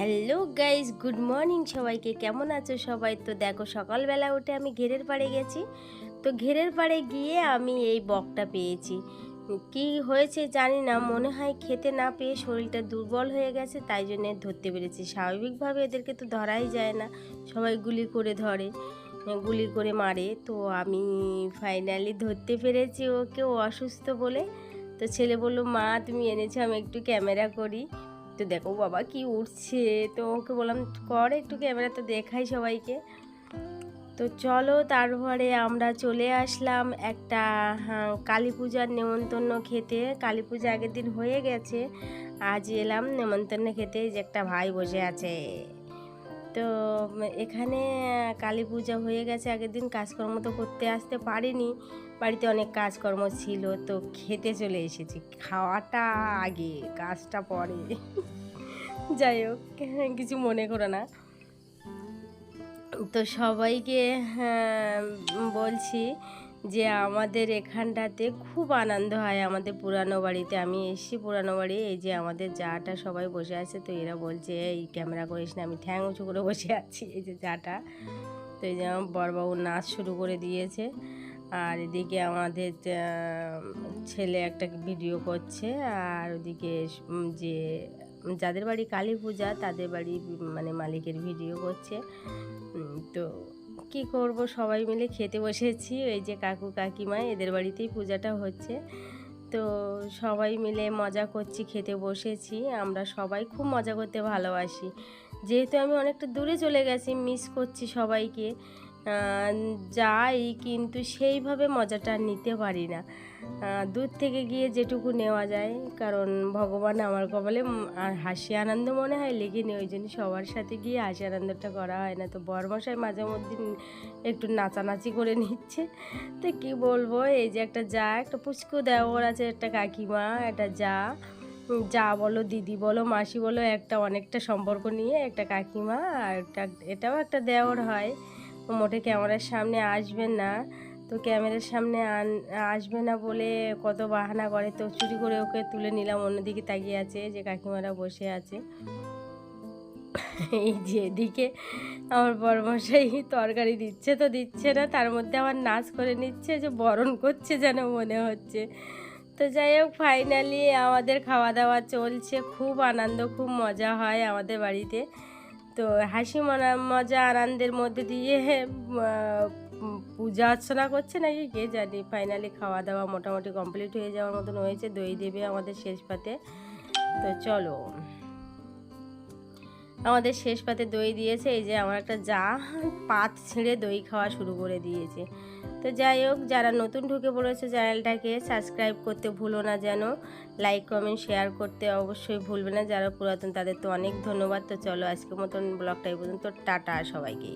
Hello guys good morning সবাইকে। কেমন আছো সবাই? তো দেখো, সকালবেলা উঠে আমি ঘেরের পাড়ে গেছি। তো ঘেরের পাড়ে গিয়ে আমি এই বকটা পেয়েছি। কি হয়েছে জানি না। মনে হয় খেতে না পেয়ে শরীরটা দুর্বল হয়ে গেছে, তাই জন্য ধরতে পেরেছি। স্বাভাবিকভাবে এদেরকে তো ধরাই যায় না। সবাই গুলি করে ধরে, গুলি করে মারে। তো আমি ফাইনালি ধরতে পেরেছি ওকে অসুস্থ বলে। তো ছেলে বলল, মা, তুমি এনেছো, আমি একটু ক্যামেরা করি। তো দেখো বাবা কি উঠছে তো ওকে বললাম কর একটু ক্যামেরা তো দেখাই সবাইকে। তো চলো তারপরে আমরা চলে আসলাম একটা হ্যাঁ, কালী পূজার নেমন্তন্ন খেতে। কালী পূজা আগের দিন হয়ে গেছে আজ এলাম নেমন্তন্ন খেতে যে একটা ভাই বসে আছে। তো এখানে কালী পূজা হয়ে গেছে। আগের দিন কাজকর্ম তো করতে আসতে পারিনি। বাড়িতে অনেক কাজকর্ম ছিল তো খেতে চলে এসেছি। খাওয়াটা আগে কাজটা পরে। যাই হোক কিছু মনে করো না। তো সবাইকে হ্যাঁ, বলছি যে আমাদের এখানটাতে খুব আনন্দ হয় আমাদের পুরানো বাড়িতে। আমি এসেছি পুরানো বাড়ি, এই যে আমাদের যাটা সবাই বসে আছে, তো এরা বলছে, এই ক্যামেরা করিস না। আমি ঠ্যাং উঁচু করে বসে আছি, এই যে যাটা তো এই যে আমার বড়বাবু নাচ শুরু করে দিয়েছে। আর এদিকে আমাদের ছেলে একটা ভিডিও করছে, আর ওদিকে যে, যাদের বাড়ি কালী পূজা, তাদের বাড়ি মানে মালিকের ভিডিও করছে। তো কি করব? সবাই মিলে খেতে বসেছি। ওই যে কাকু কাকিমা, এদের বাড়িতেই পূজাটা হচ্ছে। তো সবাই মিলে মজা করছি, খেতে বসেছি। আমরা সবাই খুব মজা করতে ভালোবাসি। যেহেতু আমি অনেকটা দূরে চলে গেছি মিস করছি সবাইকে। যাই, কিন্তু সেইভাবে মজাটা নিতে পারি না। দূর থেকে গিয়ে যেটুকু নেওয়া যায়, কারণ ভগবান আমার কপালে আর হাসি আনন্দ মনে হয়, লেগেনি ওই জন্য সবার সাথে গিয়ে হাসি আনন্দটা করা হয় না। তো বরমশাই মাঝে মধ্যে একটু নাচানাচি করে নিচ্ছে। তো কি বলব, এই যে একটা যা, একটা পুচকু দেওয়ার আছে, একটা কাকিমা, একটা যা যা বলো দিদি বলো, মাসি বলো, একটা অনেকটা সম্পর্ক নিয়ে একটা কাকিমা, আর একটা, এটাও একটা দেওর হয়। মোটে ক্যামেরার সামনে আসবে না। তো ক্যামেরার সামনে আন, আসবে না বলে কত বাহানা করে। তো চুরি করে ওকে তুলে নিলাম, অন্যদিকে তাকিয়ে আছে যে কাকিমারা বসে আছে। এই যে এদিকে আমার বরমশাই তরকারি দিচ্ছে তো দিচ্ছে না, তার মধ্যে আমার নাচ করে নিচ্ছে যে বরণ করছে যেন মনে হচ্ছে। তো যাই হোক ফাইনালি আমাদের খাওয়া দাওয়া চলছে, খুব আনন্দ, খুব মজা হয় আমাদের বাড়িতে। তো হাসি মনা, মজা আনন্দের মধ্যে দিয়ে পূজা অর্চনা করছে নাকি কে জানি? ফাইনালি খাওয়া দাওয়া মোটামুটি কমপ্লিট হয়ে যাওয়ার মতন হয়েছে। দই দেবে আমাদের শেষ পাতে। তো চলো। আমাদের শেষ পাতে দই দিয়েছে। এই যে আমার একটা যা পাত ছিঁড়ে দই খাওয়া শুরু করে দিয়েছে। তো যাই হোক, যারা নতুন ঢুকে পড়েছে চ্যানেলটাকে সাবস্ক্রাইব করতে ভুলো না যেন। লাইক কমেন্ট শেয়ার করতে অবশ্যই ভুলবে না। যারা পুরাতন তাদের তো অনেক ধন্যবাদ। তো চলো আজকের মতন ব্লগটাই বলুন তো টাটা সবাইকে।